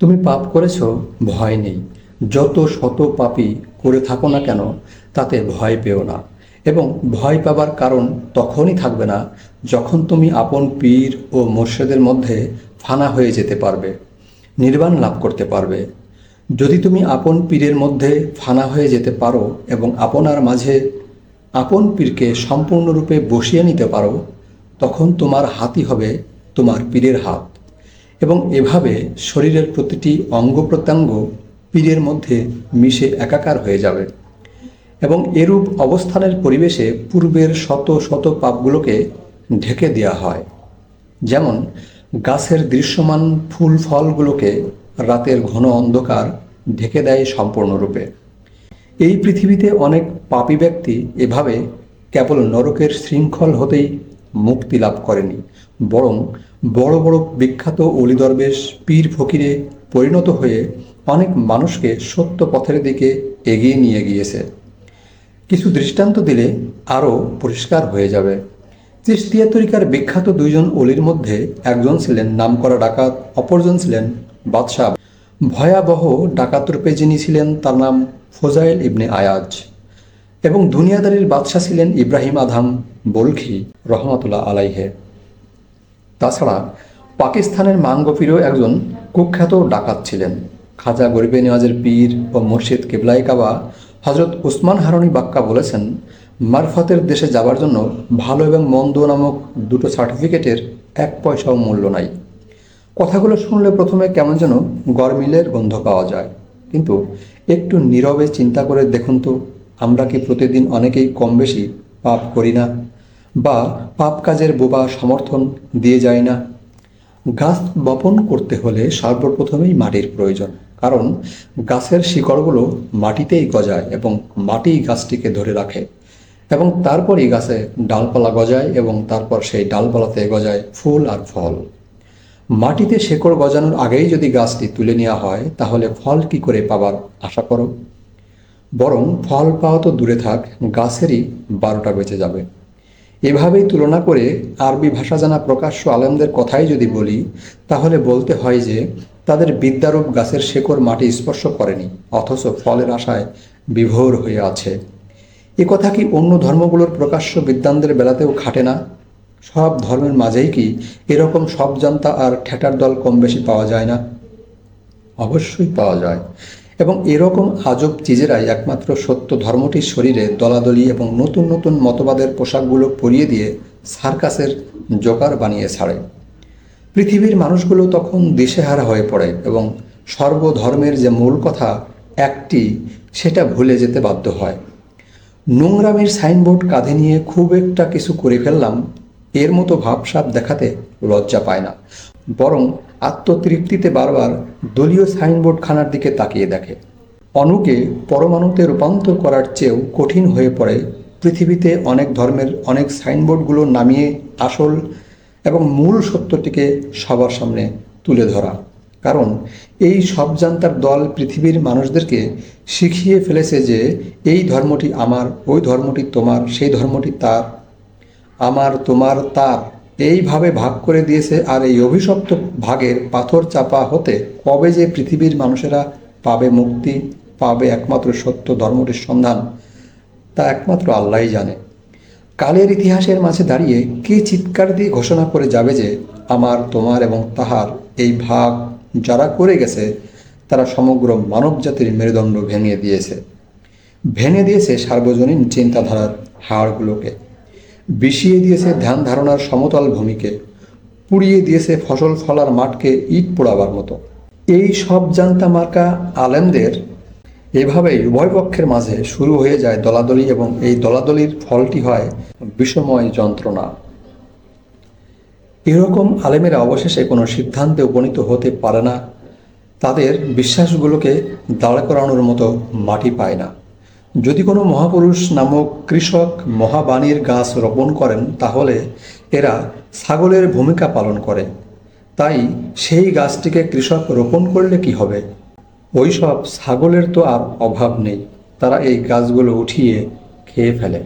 তুমি পাপ করেছ, ভয় নেই। যত শত পাপই করে থাকো না কেন, তাতে ভয় পেও না। এবং ভয় পাবার কারণ তখনই থাকবে না যখন তুমি আপন পীর ও মোর্শেদের মধ্যে ফানা হয়ে যেতে পারবে, নির্বাণ লাভ করতে পারবে। যদি তুমি আপন পীরের মধ্যে ফানা হয়ে যেতে পারো এবং আপনার মাঝে আপন পীরকে সম্পূর্ণরূপে বসিয়ে নিতে পারো তখন তোমার হাতই হবে তোমার পীরের হাত। এবং এভাবে শরীরের প্রতিটি অঙ্গ প্রত্যঙ্গ পীরের মধ্যে মিশে একাকার হয়ে যাবে। এবং এরূপ অবস্থানের পরিবেশে পূর্বের শত শত পাপগুলোকে ঢেকে দেওয়া হয়। যেমন গাছের দৃশ্যমান ফুল ফলগুলোকে রাতের ঘন অন্ধকার ঢেকে দেয় সম্পূর্ণরূপে। এই পৃথিবীতে অনেক পাপী ব্যক্তি এভাবে কেবল নরকের শৃঙ্খল হতেই মুক্তি লাভ করেনি। বরং বড় বড় বিখ্যাত অলি দরবেশ পীর ফকিরে পরিণত হয়ে অনেক মানুষকে সত্য পথের দিকে এগিয়ে নিয়ে গিয়েছে। কিছু দৃষ্টান্ত দিলে আরও পরিষ্কার হয়ে যাবে। চিস্তিয়া তরিকার বিখ্যাত দুইজন অলির মধ্যে একজন ছিলেন নামকরা ডাকাত, অপরজন ছিলেন বাদশাহ। ভয়াবহ ডাকাত রূপে যিনি ছিলেন তার নাম ফোজাইল ইবনে আয়াজ। এবং দুনিয়াদারির বাদশাহ ছিলেন ইব্রাহিম আধাম বলখি রহমতুল্লাহ আলাইহে। তাছাড়া পাকিস্তানের মাঙ্গফিরও একজন কুখ্যাত ডাকাত ছিলেন। খাজা গরিবে নেওয়াজের পীর ও মুর্শিদ কেবলাই কাবা হজরত উসমান হারনি বাক্কা বলেছেন, মারফতের দেশে যাবার জন্য ভালো এবং মন্দ নামক দুটো সার্টিফিকেটের এক পয়সাও মূল্য নাই। কথাগুলো শুনলে প্রথমে কেমন যেন গরমিলের গন্ধ পাওয়া যায়। কিন্তু একটু নীরবে চিন্তা করে দেখুন তো আমরা কি প্রতিদিন অনেকেই কম বেশি পাপ করি না? বা পাপ কাজের বোবা সমর্থন দিয়ে যায় না? গাছ বপন করতে হলে সর্বপ্রথমেই মাটির প্রয়োজন। কারণ গাছের শিকড়গুলো মাটিতেই গজায় এবং মাটি গাছটিকে ধরে রাখে। এবং তারপরই গাছে ডালপালা গজায় এবং তারপর সেই ডালপালাতে গজায় ফুল আর ফল। মাটিতে শেকড় গজানোর আগেই যদি গাছটি তুলে নেওয়া হয়, তাহলে ফল কি করে পাবার আশা করো? বরং ফল পাওয়া তো দূরে থাক, গাছেরই বারোটা বেঁচে যাবে। এভাবেই তুলনা করে আরবি ভাষা জানা প্রকাশ্য আলেমদের কথাই যদি বলি, তাহলে বলতে হয় যে, তাদের বিদ্যারূপ গাছের শেকড় মাটি স্পর্শ করেনি, অথচ ফলের আশায় বিভোর হয়ে আছে। এ কথা কি অন্য ধর্মগুলোর প্রকাশ্য বিদ্যানদের বেলাতেও খাটে না? সব ধর্মের মাঝেই কি এরকম সব জান্তা আর ঠেটার দল কম বেশি পাওয়া যায় না? অবশ্যই পাওয়া যায়। এবং এরকম আজব চিজেরাই একমাত্র সত্য ধর্মটির শরীরে দলাদলি এবং নতুন নতুন মতবাদের পোশাকগুলো পরিয়ে দিয়ে সার্কাসের জোকার বানিয়ে ছাড়ে। পৃথিবীর মানুষগুলো তখন দিশেহারা হয়ে পড়ে এবং সর্বধর্মের যে মূল কথা একটি, সেটা ভুলে যেতে বাধ্য হয়। নোংরামের সাইনবোর্ড কাঁধে নিয়ে খুব একটা কিছু করে ফেললাম, এর মতো ভাবসাব দেখাতে লজ্জা পায় না। বরং আত্মতৃপ্তিতে বারবার দলীয় সাইনবোর্ড খানার দিকে তাকিয়ে দেখে। অনুকে পরমাণুতে রূপান্তর করার চেয়েও কঠিন হয়ে পড়ে পৃথিবীতে অনেক ধর্মের অনেক সাইনবোর্ডগুলো নামিয়ে আসল এবং মূল সত্যটিকে সবার সামনে তুলে ধরা। কারণ এই সব জান্তার দল পৃথিবীর মানুষদেরকে শিখিয়ে ফেলেছে যে এই ধর্মটি আমার, ওই ধর্মটি তোমার, সেই ধর্মটি তার। আমার, তোমার, তার। এইভাবে ভাগ করে দিয়েছে আর এই অভিশপ্ত ভাগের পাথর চাপা হতে কবে যে পৃথিবীর মানুষেরা পাবে মুক্তি, পাবে একমাত্র সত্য ধর্মটির সন্ধান, তা একমাত্র আল্লাহই জানে। কালের ইতিহাসের মাঝে দাঁড়িয়ে কে চিৎকার দিয়ে ঘোষণা করে যাবে যে আমার, তোমার এবং তাহার এই ভাগ যারা করে গেছে, তারা সমগ্র মানবজাতির মেরুদণ্ড ভেঙে দিয়েছে। ভেঙে দিয়েছে সার্বজনীন চিন্তাধারার হাড়গুলোকে। বিষিয়ে দিয়েছে ধ্যান ধারণার সমতল ভূমিকে, পুড়িয়ে দিয়েছে ফসল ফলার মাঠকে ইট পোড়াবার মতো। এই সব জানতা মার্কা আলেমদের এভাবেই উভয় পক্ষের মাঝে শুরু হয়ে যায় দলাদলি এবং এই দলাদলির ফলটি হয় বিষময় যন্ত্রণা। এরকম আলেমেরা অবশেষে কোনো সিদ্ধান্তে উপনীত হতে পারে না। তাদের বিশ্বাসগুলোকে দাঁড় করানোর মতো মাটি পায় না। যদি কোনো মহাপুরুষ নামক কৃষক মহাবাণীর গাছ রোপণ করেন, তাহলে এরা ছাগলের ভূমিকা পালন করে। তাই সেই গাছটিকে কৃষক রোপণ করলে কি হবে? ওইসব ছাগলের তো আর অভাব নেই। তারা এই গাছগুলো উঠিয়ে খেয়ে ফেলে।